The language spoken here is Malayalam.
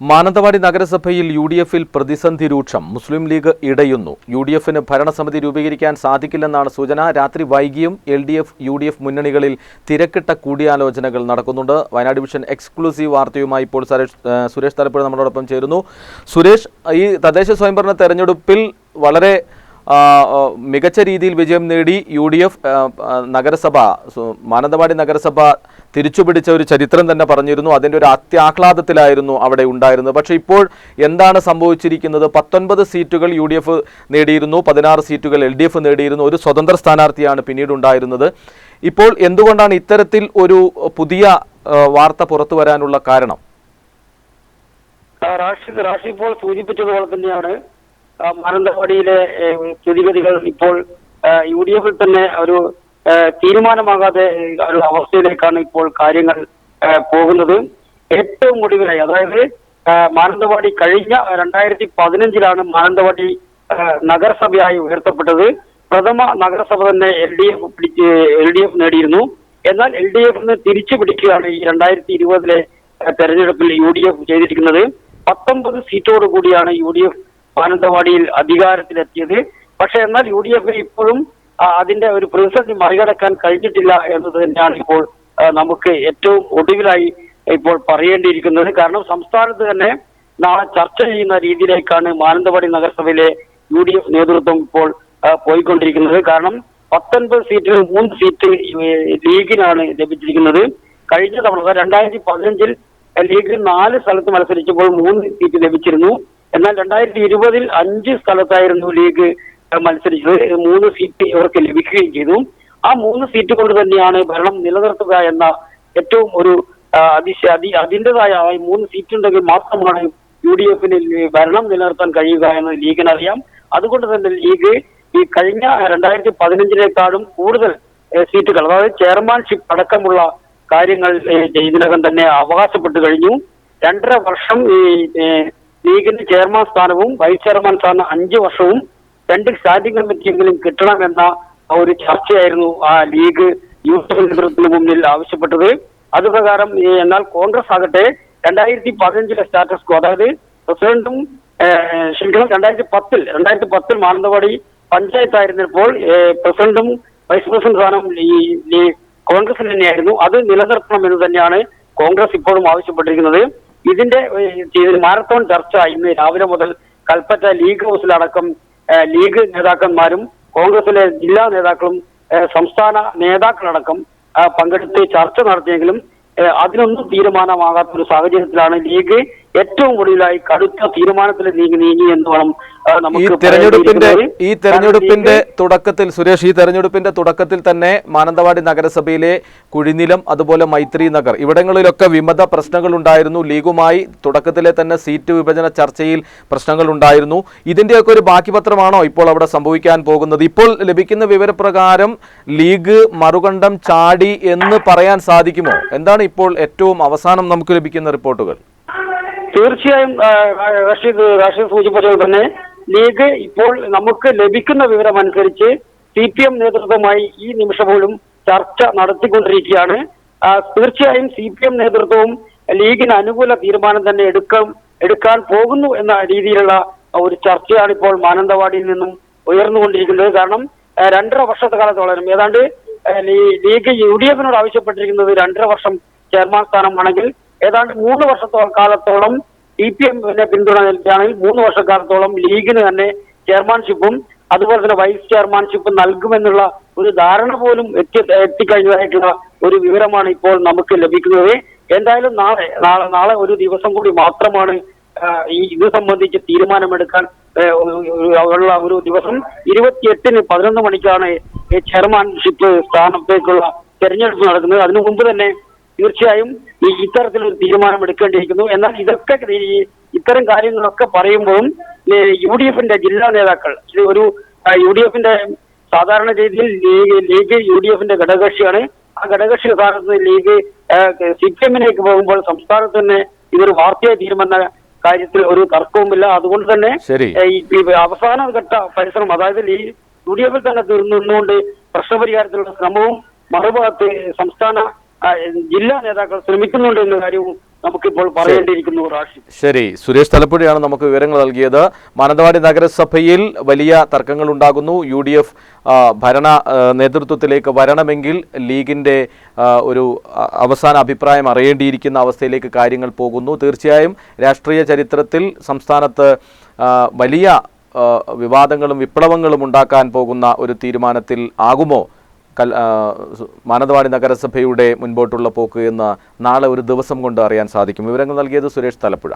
മാനന്തവാടി നഗരസഭയിൽ യു ഡി എഫിൽ പ്രതിസന്ധി രൂക്ഷം. മുസ്ലിം ലീഗ് ഇടയുന്നു. യു ഡി എഫിന് ഭരണസമിതി രൂപീകരിക്കാൻ സാധിക്കില്ലെന്നാണ് സൂചന. രാത്രി വൈകിയും L D F U D F മുന്നണികളിൽ തിരക്കിട്ട കൂടിയാലോചനകൾ നടക്കുന്നുണ്ട്. വയനാട് ഡിവിഷൻ എക്സ്ക്ലൂസീവ് വാർത്തയുമായി ഇപ്പോൾ സുരേഷ് സുരേഷ് തലപ്പുഴ നമ്മളോടൊപ്പം ചേരുന്നു. സുരേഷ് ഈ തദ്ദേശ സ്വയംഭരണ തെരഞ്ഞെടുപ്പിൽ വളരെ മികച്ച രീതിയിൽ വിജയം നേടി യു ഡി എഫ് നഗരസഭ മാനന്തവാടി നഗരസഭ തിരിച്ചുപിടിച്ച ഒരു ചരിത്രം തന്നെ പറഞ്ഞിരുന്നു. അതിന്റെ ഒരു അത്യാഹ്ലാദത്തിലായിരുന്നു അവിടെ ഉണ്ടായിരുന്നത്. പക്ഷേ ഇപ്പോൾ എന്താണ് സംഭവിച്ചിരിക്കുന്നത്? പത്തൊൻപത് സീറ്റുകൾ യു നേടിയിരുന്നു. പതിനാറ് സീറ്റുകൾ എൽ നേടിയിരുന്നു. ഒരു സ്വതന്ത്ര സ്ഥാനാർത്ഥിയാണ് പിന്നീട് ഉണ്ടായിരുന്നത്. ഇപ്പോൾ എന്തുകൊണ്ടാണ് ഇത്തരത്തിൽ ഒരു പുതിയ വാർത്ത പുറത്തു വരാനുള്ള കാരണം? രാഷ്ട്രീയ രാഷ്ട്രീയ ഇപ്പോൾ സൂചിപ്പിച്ചതുപോലെ തന്നെയാണ്. മാനന്തവാടിയിലെ സ്ഥിതിഗതികൾ ഇപ്പോൾ യു ഡി എഫിൽ തന്നെ ഒരു തീരുമാനമാകാതെ ഒരു അവസ്ഥയിലേക്കാണ് ഇപ്പോൾ കാര്യങ്ങൾ പോകുന്നത്. ഏറ്റവും ഒടുവിലായി അതായത് മാനന്തവാടി കഴിഞ്ഞ രണ്ടായിരത്തി പതിനഞ്ചിലാണ് മാനന്തവാടി നഗരസഭയായി ഉയർത്തപ്പെട്ടത്. പ്രഥമ നഗരസഭ തന്നെ എൽ ഡി എഫ് പിടിച്ച് എൽ ഡി എഫ് നേടിയിരുന്നു. എന്നാൽ എൽ ഡി എഫിന് തിരിച്ചു പിടിക്കുകയാണ് ഈ രണ്ടായിരത്തി ഇരുപതിലെ തെരഞ്ഞെടുപ്പിൽ യു ഡി എഫ് ചെയ്തിരിക്കുന്നത്. പത്തൊമ്പത് സീറ്റോട് കൂടിയാണ് യു ഡി എഫ് മാനന്തവാടിയിൽ അധികാരത്തിലെത്തിയത്. പക്ഷെ എന്നാൽ യു ഡി എഫിന് ഇപ്പോഴും അതിന്റെ ഒരു പ്രതിസന്ധി മറികടക്കാൻ കഴിഞ്ഞിട്ടില്ല എന്നത് തന്നെയാണ് ഇപ്പോൾ നമുക്ക് ഏറ്റവും ഒടുവിലായി ഇപ്പോൾ പറയേണ്ടിയിരിക്കുന്നത്. കാരണം സംസ്ഥാനത്ത് തന്നെ നാളെ ചർച്ച ചെയ്യുന്ന രീതിയിലേക്കാണ് മാനന്തവാടി നഗരസഭയിലെ യു ഡി എഫ് നേതൃത്വം ഇപ്പോൾ പോയിക്കൊണ്ടിരിക്കുന്നത്. കാരണം പത്തൊൻപത് സീറ്റിൽ മൂന്ന് സീറ്റ് ലീഗിനാണ് ലഭിച്ചിരിക്കുന്നത്. കഴിഞ്ഞ തവണ രണ്ടായിരത്തി പതിനഞ്ചിൽ ലീഗ് നാല് സ്ഥലത്ത് മത്സരിച്ചപ്പോൾ മൂന്ന് സീറ്റ് ലഭിച്ചിരുന്നു. എന്നാൽ രണ്ടായിരത്തി ഇരുപതിൽ അഞ്ച് സ്ഥലത്തായിരുന്നു ലീഗ് മത്സരിച്ചത്. മൂന്ന് സീറ്റ് ഇവർക്ക് ലഭിക്കുകയും ചെയ്തു. ആ മൂന്ന് സീറ്റ് കൊണ്ട് തന്നെയാണ് ഭരണം നിലനിർത്തുക എന്ന ഏറ്റവും ഒരു അതിശ അതി അതിന്റെതായ മൂന്ന് സീറ്റ് ഉണ്ടെങ്കിൽ മാത്രമാണ് യു ഡി എഫിന് ഭരണം നിലനിർത്താൻ കഴിയുക എന്ന് ലീഗിന് അറിയാം അതുകൊണ്ട് തന്നെ ലീഗ് ഈ കഴിഞ്ഞ രണ്ടായിരത്തി പതിനഞ്ചിനേക്കാളും കൂടുതൽ സീറ്റുകൾ അതായത് ചെയർമാൻഷിപ്പ് അടക്കമുള്ള കാര്യങ്ങൾ ഇതിനകം തന്നെ അവകാശപ്പെട്ടു കഴിഞ്ഞു. രണ്ടര വർഷം ഈ ലീഗിന് ചെയർമാൻ സ്ഥാനവും വൈസ് ചെയർമാൻ സ്ഥാനം അഞ്ച് വർഷവും രണ്ട് സ്റ്റാൻഡിംഗ് കമ്മിറ്റിയെങ്കിലും കിട്ടണമെന്ന ഒരു ചർച്ചയായിരുന്നു ആ ലീഗ് യൂത്ത് നേതൃത്വത്തിന് മുന്നിൽ ആവശ്യപ്പെട്ടത്. അതുപ്രകാരം പ്രകാരം എന്നാൽ കോൺഗ്രസ് ആകട്ടെ രണ്ടായിരത്തി പതിനഞ്ചിലെ സ്റ്റാറ്റസ് കോ അതായത് പ്രസിഡന്റും ക്ഷമിക്കണം രണ്ടായിരത്തി പത്തിൽ രണ്ടായിരത്തി പത്തിൽ മാനന്തവാടി പഞ്ചായത്തായിരുന്നപ്പോൾ പ്രസിഡന്റും വൈസ് പ്രസിഡന്റ് സ്ഥാനം ഈ കോൺഗ്രസിന് തന്നെയായിരുന്നു. അത് നിലനിർത്തണം എന്ന് തന്നെയാണ് കോൺഗ്രസ് ഇപ്പോഴും ആവശ്യപ്പെട്ടിരിക്കുന്നത്. ഇതിന്റെ മാരത്തോൺ ചർച്ച ഇന്ന് രാവിലെ മുതൽ കൽപ്പറ്റ ലീഗ് ഹൗസിലടക്കം ലീഗ് നേതാക്കന്മാരും കോൺഗ്രസിലെ ജില്ലാ നേതാക്കളും സംസ്ഥാന നേതാക്കളടക്കം പങ്കെടുത്ത് ചർച്ച നടത്തിയെങ്കിലും അതിനൊന്നും തീരുമാനമാകാത്ത ഒരു സാഹചര്യത്തിലാണ് ലീഗ് ഏറ്റവും ഒടുവിലായി കടുത്ത തീരുമാനത്തിൽ നീങ്ങി നീങ്ങി എന്ന് വേണം ഈ തെരഞ്ഞെടുപ്പിന്റെ ഈ തെരഞ്ഞെടുപ്പിന്റെ തുടക്കത്തിൽ സുരേഷ് ഈ തെരഞ്ഞെടുപ്പിന്റെ തുടക്കത്തിൽ തന്നെ മാനന്തവാടി നഗരസഭയിലെ കുഴിനിലം അതുപോലെ മൈത്രി നഗർ ഇവിടങ്ങളിലൊക്കെ വിമത പ്രശ്നങ്ങൾ ഉണ്ടായിരുന്നു ലീഗുമായി തുടക്കത്തിലെ തന്നെ സീറ്റ് വിഭജന ചർച്ചയിൽ പ്രശ്നങ്ങൾ ഉണ്ടായിരുന്നു ഇതിന്റെയൊക്കെ ഒരു ബാക്കി പത്രമാണോ ഇപ്പോൾ അവിടെ സംഭവിക്കാൻ പോകുന്നത്? ഇപ്പോൾ ലഭിക്കുന്ന വിവരപ്രകാരം ലീഗ് മറുകണ്ഠം ചാടി എന്ന് പറയാൻ സാധിക്കുമോ? എന്താണ് ഇപ്പോൾ ഏറ്റവും അവസാനം നമുക്ക് ലഭിക്കുന്ന റിപ്പോർട്ടുകൾ? തീർച്ചയായും റഷീദ് റഷീദ് സൂചിപ്പിച്ചത് തന്നെ ലീഗ് ഇപ്പോൾ നമുക്ക് ലഭിക്കുന്ന വിവരമനുസരിച്ച് സി പി എം നേതൃത്വമായി ഈ നിമിഷം പോലും ചർച്ച നടത്തിക്കൊണ്ടിരിക്കുകയാണ്. തീർച്ചയായും സി പി എം നേതൃത്വവും ലീഗിന് അനുകൂല തീരുമാനം തന്നെ എടുക്കാൻ എടുക്കാൻ പോകുന്നു എന്ന രീതിയിലുള്ള ഒരു ചർച്ചയാണ് ഇപ്പോൾ മാനന്തവാടിയിൽ നിന്നും ഉയർന്നുകൊണ്ടിരിക്കുന്നത്. കാരണം രണ്ടര വർഷത്തെ കാലത്തോളം ഏതാണ്ട് ലീഗ് യു ഡി എഫിനോട് ആവശ്യപ്പെട്ടിരിക്കുന്നത് രണ്ടര വർഷം ചെയർമാൻ സ്ഥാനമാണെങ്കിൽ ഏതാണ്ട് മൂന്ന് വർഷത്തോ കാലത്തോളം സി പി എമ്മിനെ പിന്തുണ നൽകുകയാണെങ്കിൽ മൂന്ന് വർഷക്കാലത്തോളം ലീഗിന് തന്നെ ചെയർമാൻഷിപ്പും അതുപോലെ തന്നെ വൈസ് ചെയർമാൻഷിപ്പും നൽകുമെന്നുള്ള ഒരു ധാരണ പോലും എത്തി എത്തിക്കഴിഞ്ഞതായിട്ടുള്ള ഒരു വിവരമാണ് ഇപ്പോൾ നമുക്ക് ലഭിക്കുന്നത്. എന്തായാലും നാളെ നാളെ നാളെ ഒരു ദിവസം കൂടി മാത്രമാണ് ഈ ഇത് സംബന്ധിച്ച് തീരുമാനമെടുക്കാൻ ഉള്ള ഒരു ദിവസം. ഇരുപത്തിയെട്ടിന് പതിനൊന്ന് മണിക്കാണ് ചെയർമാൻഷിപ്പ് സ്ഥാനത്തേക്കുള്ള തെരഞ്ഞെടുപ്പ് നടക്കുന്നത്. അതിനു മുമ്പ് തന്നെ തീർച്ചയായും ഈ ഇത്തരത്തിലൊരു തീരുമാനം എടുക്കേണ്ടിയിരിക്കുന്നു എന്നാൽ ഇതൊക്കെ ഇത്തരം കാര്യങ്ങളൊക്കെ പറയുമ്പോഴും യു ഡി എഫിന്റെ ജില്ലാ നേതാക്കൾ ഇത് ഒരു യു ഡി എഫിന്റെ സാധാരണ രീതിയിൽ ലീഗ് ലീഗ് യു ഡി എഫിന്റെ ഘടകകക്ഷിയാണ്. ആ ഘടകകക്ഷി സ്ഥാനത്ത് ലീഗ് സി പി എമ്മിലേക്ക് പോകുമ്പോൾ സംസ്ഥാനത്ത് തന്നെ ഇതൊരു വാർത്തയായി തീരുമെന്ന കാര്യത്തിൽ ഒരു തർക്കവുമില്ല. അതുകൊണ്ട് തന്നെ അവസാന ഘട്ട പരിശ്രമം അതായത് ഈ യു ഡി എഫിൽ തന്നെ തീർന്നുകൊണ്ട് പ്രശ്നപരിഹാരത്തിലുള്ള ശ്രമവും മറുഭാഗത്ത് സംസ്ഥാന ജില്ലാ നേതാക്കൾ ശ്രമിക്കുന്നുണ്ട് എന്ന കാര്യവും നമുക്കിപ്പോൾ പറയേണ്ടിയിരിക്കുന്നു റാഷി ശരി. സുരേഷ് തലപ്പുഴയാണ് നമുക്ക് വിവരങ്ങൾ നൽകിയത്. മാനന്തവാടി നഗരസഭയിൽ വലിയ തർക്കങ്ങൾ ഉണ്ടാകുന്നു. യു ഡി എഫ് ഭരണ നേതൃത്വത്തിലേക്ക് വരണമെങ്കിൽ ലീഗിന്റെ ഒരു അവസാന അഭിപ്രായം അറിയേണ്ടിയിരിക്കുന്ന അവസ്ഥയിലേക്ക് കാര്യങ്ങൾ പോകുന്നു. തീർച്ചയായും രാഷ്ട്രീയ ചരിത്രത്തിൽ സംസ്ഥാനത്ത് വലിയ വിവാദങ്ങളും വിപ്ലവങ്ങളും ഉണ്ടാക്കാൻ പോകുന്ന ഒരു തീരുമാനത്തിൽ ആകുമോ? ആ, മാനന്തവാടി നഗരസഭയുടെ മുൻപോട്ടുള്ള പോക്ക് എന്ന് നാളെ ഒരു ദിവസം കൊണ്ട് അറിയാൻ സാധിക്കും. വിവരങ്ങൾ നൽകിയത് സുരേഷ് തലപ്പുഴ.